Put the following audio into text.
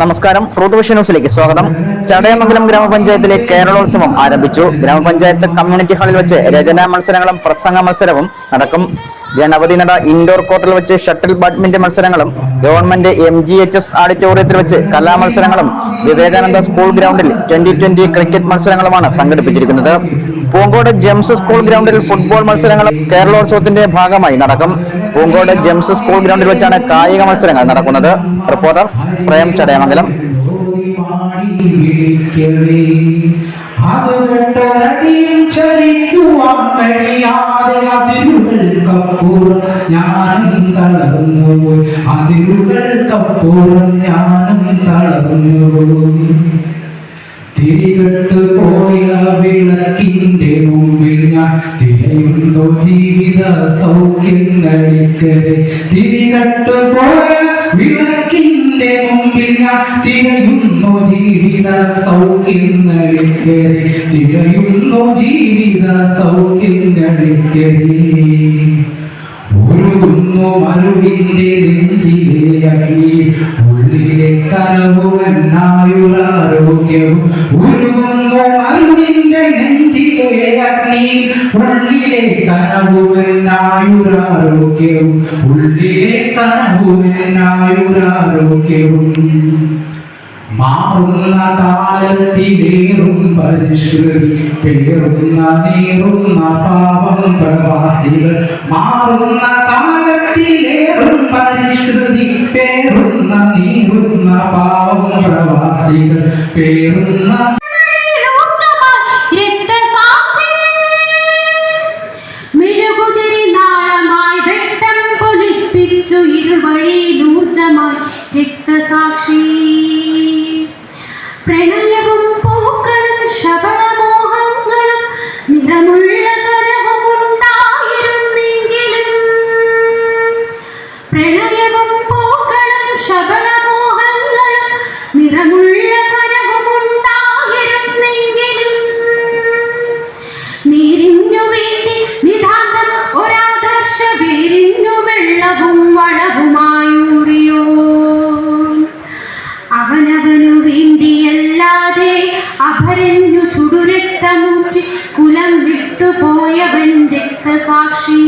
നമസ്കാരം. റൂട്ട് ന്യൂസിലേക്ക് സ്വാഗതം. ചടയമംഗലം ഗ്രാമപഞ്ചായത്തിലെ കേരളോത്സവം ആരംഭിച്ചു. ഗ്രാമപഞ്ചായത്ത് കമ്മ്യൂണിറ്റി ഹാളിൽ വെച്ച് രചനാ മത്സരങ്ങളും പ്രസംഗ മത്സരവും നടക്കും. ഗണപതി നട ഇൻഡോർ കോർട്ടിൽ വെച്ച് ഷട്ടിൽ ബാഡ്മിന്റൺ മത്സരങ്ങളും government M G H S ഓഡിറ്റോറിയത്തിൽ വെച്ച് കലാമത്സരങ്ങളും വിവേകാനന്ദ സ്കൂൾ ഗ്രൗണ്ടിൽ ട്വന്റി ട്വന്റി ക്രിക്കറ്റ് മത്സരങ്ങളുമാണ് സംഘടിപ്പിച്ചിരിക്കുന്നത്. പൂങ്കോട് ജെംസ് സ്കൂൾ ഗ്രൗണ്ടിൽ ഫുട്ബോൾ മത്സരങ്ങളും കേരളോത്സവത്തിന്റെ ഭാഗമായി നടക്കും. പൂങ്കോട് ജെംസ് സ്കൂൾ ഗ്രൗണ്ടിൽ വെച്ചാണ് കായിക മത്സരങ്ങൾ നടക്കുന്നത്. റിപ്പോർട്ടർ പ്രേം ചടയമംഗലം. തിരികെട്ട് പോയ വിളക്കിന്റെ മുമ്പിൽ തിരയുന്നു ജീവിത സൗഖ്യങ്ങളിക്കരെ തിരികെട്ട് പോയ വിളക്കിന്റെ മുമ്പിൽ തിരയുന്നു ജീവിത സൗഖ്യങ്ങളിക്കരെ തിരയുന്നു ജീവിത സൗഖ്യങ്ങളിക്കരെ ഒരുങ്ങുന്നു മരുവിന്റെ നെഞ്ചിലെ അഗ്നി. ഉള്ളിലെ കനവുമെന്നായുള്ള ആരോഗ്യവും. ഒരുങ്ങുന്നു മരുവിന്റെ നെഞ്ചിലെ അഗ്നി ഉള്ളിലെ കനവുമെന്നായുള്ള ആരോഗ്യവും ഉള്ളിലെ കനവുമെന്നായുള്ള ആരോഗ്യവും മാറുന്ന കാലത്തിലേറും പരിശ്രുതി പേറുന്ന നീറുന്ന പാവം പ്രവാസികൾ. മാറുന്ന കാലത്തിലേറും പരിശ്രുതി പേറുന്ന നീറുന്ന പാവം പ്രവാസികൾ. പേറുന്ന வெளிச்சுயிர் வழி நூர்ஜமாய் ரத்த சாட்சி രക്തമൂറ്റി കുലം വിട്ടുപോയവൻ രക്തസാക്ഷി